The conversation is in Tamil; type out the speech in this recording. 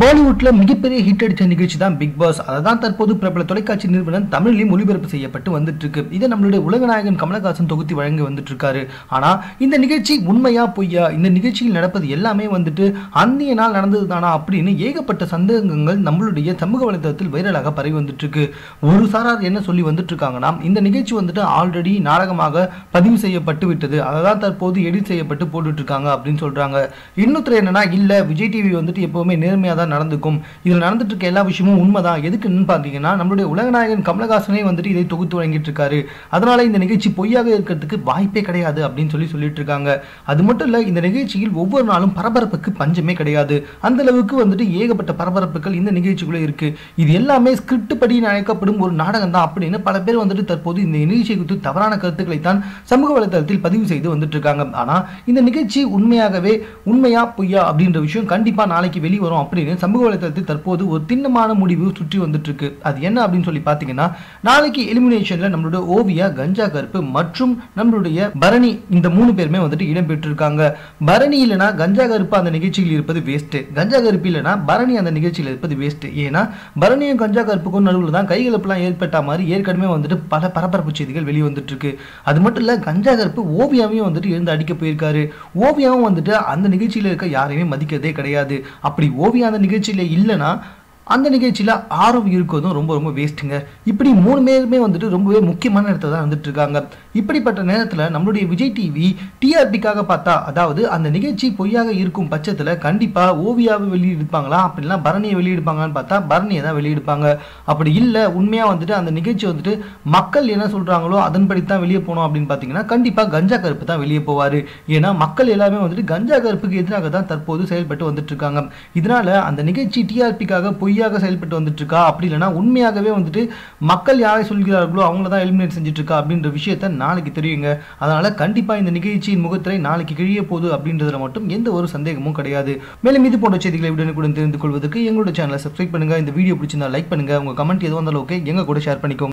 பாலிவுட்ல மிகப்பெரிய ஹிட் அடிச்ச நிகழ்ச்சி தான் பிக் பாஸ் அதை தான் தற்போது பிரபல தொலைக்காட்சி நிறுவனம் தமிழிலும் ஒளிபரப்பு செய்யப்பட்டு வந்துட்டு இருக்கு இதை நம்மளுடைய உலகநாயகன் கமலஹாசன் தொகுதி வழங்கி வந்துட்டு இருக்காரு ஆனா இந்த நிகழ்ச்சி உண்மையா பொய்யா? இந்த நிகழ்ச்சியில் நடப்பது எல்லாமே வந்துட்டு அந்நிய நாள் நடந்தது தானா அப்படின்னு ஏகப்பட்ட சந்தேகங்கள் நம்மளுடைய சமூக வலைதளத்தில் வைரலாக பரவி வந்துட்டு இருக்கு ஒரு சாரார் என்ன சொல்லி வந்துட்டு இருக்காங்கன்னா இந்த நிகழ்ச்சி வந்துட்டு ஆல்ரெடி நாடகமாக பதிவு செய்யப்பட்டு விட்டது. அதை தான் தற்போது எடிட் செய்யப்பட்டு போட்டுட்டு இருக்காங்க அப்படின்னு சொல்றாங்க. இன்னொருத்தர் என்னன்னா இல்ல விஜய் டிவி வந்துட்டு எப்பவுமே நேர்மையா தான் நடந்துக்கும். இதில் நடந்துட்டு இருக்க எல்லா விஷயமும் உண்மைதான். எதுக்குன்னு பார்த்தீங்கன்னா நம்மளுடைய உலகநாயகன் கமலஹாசனே வந்துட்டு இதை தொகுத்து வழங்கிட்டு இருக்காரு அதனால இந்த நிகழ்ச்சி பொய்யாக இருக்கிறதுக்கு வாய்ப்பே கிடையாது அப்படின்னு சொல்லி சொல்லிட்டு இருக்காங்க அது மட்டும் இல்லை இந்த நிகழ்ச்சியில் ஒவ்வொரு நாளும் பரபரப்புக்கு பஞ்சமே கிடையாது. அந்த அளவுக்கு வந்துட்டு ஏகப்பட்ட பரபரப்புகள் இந்த நிகழ்ச்சிக்குள்ளே இருக்கு. இது எல்லாமே ஸ்கிரிப்ட் படி அழைக்கப்படும் ஒரு நாடகம் தான் அப்படின்னு பல பேர் வந்துட்டு தற்போது இந்த நிகழ்ச்சியை குறித்து தவறான கருத்துக்களை தான் சமூக வலைதளத்தில் பதிவு செய்து வந்துட்டு இருக்காங்க ஆனா இந்த நிகழ்ச்சி உண்மையாகவே உண்மையா பொய்யா அப்படின்ற விஷயம் கண்டிப்பா நாளைக்கு வெளிவரும் அப்படின்னு சமூக வலைதளத்தில் தற்போது ஒரு திண்ணமான முடிவு சுற்றி வந்துட்டுருக்கு. அது என்ன அப்படின்னு சொல்லி பார்த்தீங்கன்னா நாளைக்கு எலிமினேஷனில் நம்மளுடைய ஓவியா கஞ்சா கருப்பு மற்றும் நம்மளுடைய பரணி இந்த மூணு பேருமே வந்துட்டு இடம்பெற்றிருக்காங்க பரணி இல்லைனா கஞ்சா கருப்பு அந்த நிகழ்ச்சியில் இருப்பது வேஸ்ட்டு கஞ்சா கருப்பு இல்லைனா பரணி அந்த நிகழ்ச்சியில் இருப்பது வேஸ்ட்டு ஏன்னா பரணியும் கஞ்சா கருப்புக்கும் நடுவில் தான் கைகலப்புலாம் ஏற்பட்ட மாதிரி ஏற்கனவே வந்துட்டு பல பரபரப்பு செய்திகள் வெளியே வந்துட்டு இருக்கு அது மட்டும் இல்லை கஞ்சா கருப்பு ஓவியாவையும் வந்துட்டு இருந்து அடிக்க போயிருக்காரு. ஓவியாவும் வந்துட்டு அந்த நிகழ்ச்சியில் இருக்க யாரையுமே மதிக்கிறதே கிடையாது. அப்படி ஓவியா அந்த நிகழ்ச்சியில் இல்லைன்னா அந்த நிகழ்ச்சியில் ஆர்வம் இருக்கிறதும் ரொம்ப ரொம்ப வேஸ்ட்டுங்க இப்படி மூணு பேருமே வந்துட்டு ரொம்பவே முக்கியமான இடத்துல தான் வந்துட்டு இருக்காங்க இப்படிப்பட்ட நேரத்தில் நம்மளுடைய விஜய் டிவி டிஆர்பிக்காக பார்த்தா அதாவது அந்த நிகழ்ச்சி பொய்யாக இருக்கும் பட்சத்தில் கண்டிப்பாக ஓவியாவை வெளியெடுப்பாங்களா அப்படின்னா பரணியை வெளியெடுப்பாங்களான்னு பார்த்தா பரணியை தான் வெளியெடுப்பாங்க. அப்படி இல்லை உண்மையாக வந்துட்டு அந்த நிகழ்ச்சி வந்துட்டு மக்கள் என்ன சொல்கிறாங்களோ அதன்படி தான் வெளியே போனோம் அப்படின்னு பார்த்தீங்கன்னா கண்டிப்பாக கஞ்சா கருப்பு தான் வெளியே போவார். ஏன்னா மக்கள் எல்லாமே வந்துட்டு கஞ்சா கருப்புக்கு எதிராக தான் தற்போது செயல்பட்டு வந்துட்டு இருக்காங்க இதனால அந்த நிகழ்ச்சி டிஆர்பிக்காக போய் பொய்யாக செயல்பட்டு வந்துட்டு இருக்கா அப்படி இல்லைன்னா உண்மையாகவே வந்துட்டு மக்கள் யாரை சொல்கிறார்களோ அவங்கள தான் எலிமினேட் செஞ்சுட்டு இருக்கா அப்படின்ற விஷயத்த நாளைக்கு தெரியுங்க. அதனால கண்டிப்பா இந்த நிகழ்ச்சியின் முகத்திரை நாளைக்கு கிழிய போகுது அப்படின்றதுல மட்டும் எந்த ஒரு சந்தேகமும் கிடையாது. மேலும் இது போன்ற செய்திகளை உடனுக்குடன் தெரிந்து கொள்வதற்கு எங்களோட சேனலை சப்ஸ்கிரைப் பண்ணுங்க. இந்த வீடியோ பிடிச்சிருந்தா லைக் பண்ணுங்க. உங்க கமெண்ட் எதுவும் இருந்தாலும் ஓகே எங்க கூட ஷேர் பண்ணிக்கோங்க.